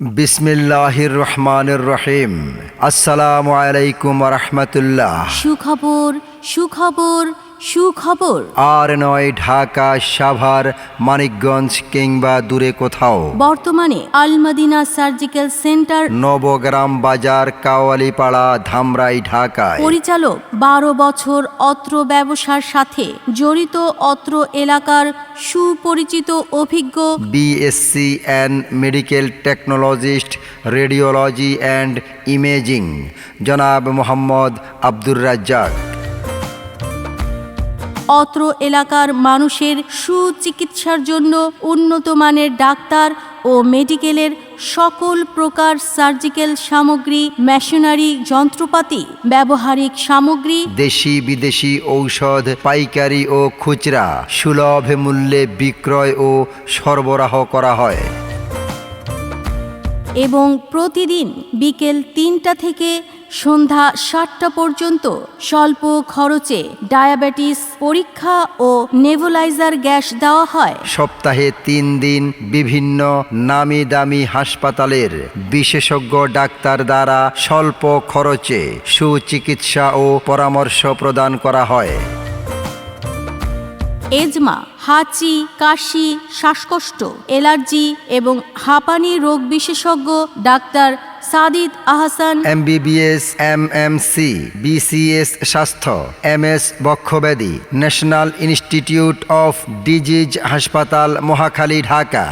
বিসমিল্লাহির রহমানুর রহিম। আসসালামু আলাইকুম রহমতুল্লাহ। সুখবর সুখবর সুখবর। আর নয় ঢাকা সাভার মানিকগঞ্জ কিংবা দূরে কোথাও। বর্তমানে আল মদিনা সার্জিক্যাল সেন্টার। নবগ্রাম বাজার কাওয়ালিপাড়া ধামরাই ঢাকায়। পরিচালক বারো বছর অত্র ব্যবসার সাথে জড়িত অত্র এলাকার সুপরিচিত অভিজ্ঞ। BSc and medical technologist radiology and imaging জনাব মোহাম্মদ আব্দুর রাজ্জাক। অত্র এলাকার মানুষের সুচিকিৎসার জন্য উন্নত মানের ডাক্তার ও মেডিকেলের সকল প্রকার সার্জিক্যাল সামগ্রী মেশিনারি যন্ত্রপাতি ব্যবহারিক সামগ্রী দেশি বিদেশি ঔষধ পাইকারি ও খুচরা সুলভ মূল্যে বিক্রয় ও সরবরাহ করা হয়। এবং প্রতিদিন বিকেল তিনটা থেকে সন্ধ্যা সাতটা পর্যন্ত স্বল্প খরচে ডায়াবেটিস পরীক্ষা ও নেভুলাইজার গ্যাস দেওয়া হয়। সপ্তাহে তিন দিন বিভিন্ন নামি দামি হাসপাতালের বিশেষজ্ঞ ডাক্তার দ্বারা স্বল্প খরচে সুচিকিৎসা ও পরামর্শ প্রদান করা হয়। এজমা হাঁচি কাশি শ্বাসকষ্ট এলার্জি এবং হাঁপানি রোগ বিশেষজ্ঞ doctor Sadid Ahsan. MBBS M MBBS C BCS স্বাস্থ্য এম এস বক্ষব্যাধি ন্যাশনাল ইনস্টিটিউট অফ ডিজিজ হাসপাতাল Mohakhali Dhaka.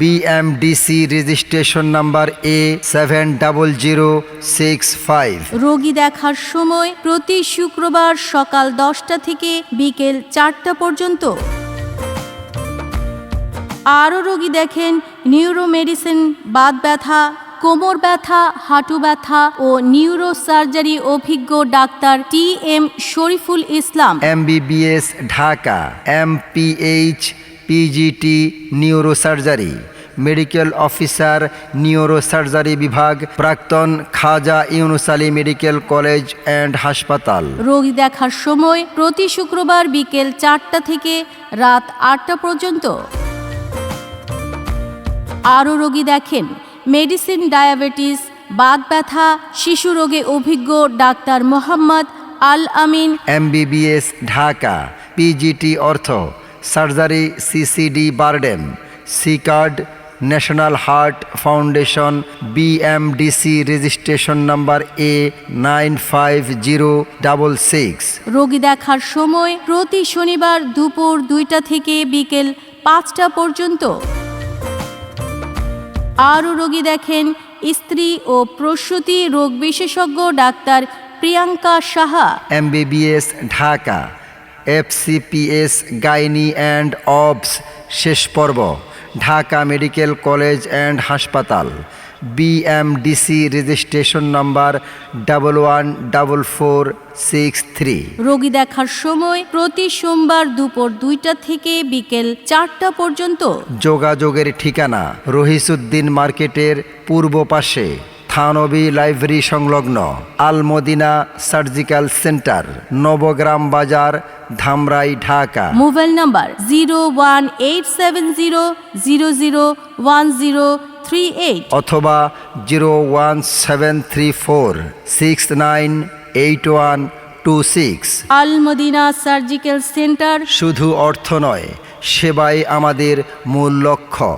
BMDC registration number A seven double zero six five. রোগী দেখার সময় প্রতি শুক্রবার সকাল দশটা থেকে বিকেল চারটা পর্যন্ত। আরও রোগী দেখেন নিউরোমেডিসিন বাত ব্যথা কোমর ব্যথা হাঁটু ব্যথা ও নিউরো সার্জারি অভিজ্ঞ doctor T M Shariful Islam. MBBS Dhaka MPH PGT neurosurgery medical officer neurosurgery বিভাগ প্রাক্তন Khaja Yunus Ali medical college and হাসপাতাল। রোগী দেখার সময় প্রতি শুক্রবার বিকেল চারটা থেকে রাত আটটা পর্যন্ত। আরও রোগী দেখেন। মেডিসিন ডায়াবেটিস বাত ব্যথা শিশু রোগে অভিজ্ঞ doctor Mohammad Al Amin. MBBS Dhaka PGT ortho surgery CCD BIRDEM সিকার্ড national heart foundation BMDC registration number A nine five zero double six. রোগী দেখার সময় প্রতি শনিবার দুপুর দুইটা থেকে বিকেল পাঁচটা পর্যন্ত। আরও রোগী দেখেন স্ত্রী ও প্রসূতি রোগ বিশেষজ্ঞ doctor Priyanka Saha. MBBS Dhaka, FCPS, gynae and obs, শেষ পর্ব, ঢাকা মেডিকেল কলেজ অ্যান্ড হাসপাতাল। BMDC registration number double one double four six three রোগী দেখার সময় প্রতি সোমবার দুপুর দুইটা থেকে বিকেল চারটা পর্যন্ত। যোগাযোগের ঠিকানা রহিসুদ্দিন মার্কেটের পূর্ব পাশে। থানবী লাইব্রেরি সংলগ্ন Al Madina surgical centre Nabagram Bazar Dhamrai Dhaka. Mobile number zero one eight seven zero zero zero one zero three eight. অথবা zero one seven three four six nine eight one two six. Al Madina surgical centre. শুধু অর্থ নয় সেবাই আমাদের মূল লক্ষ্য।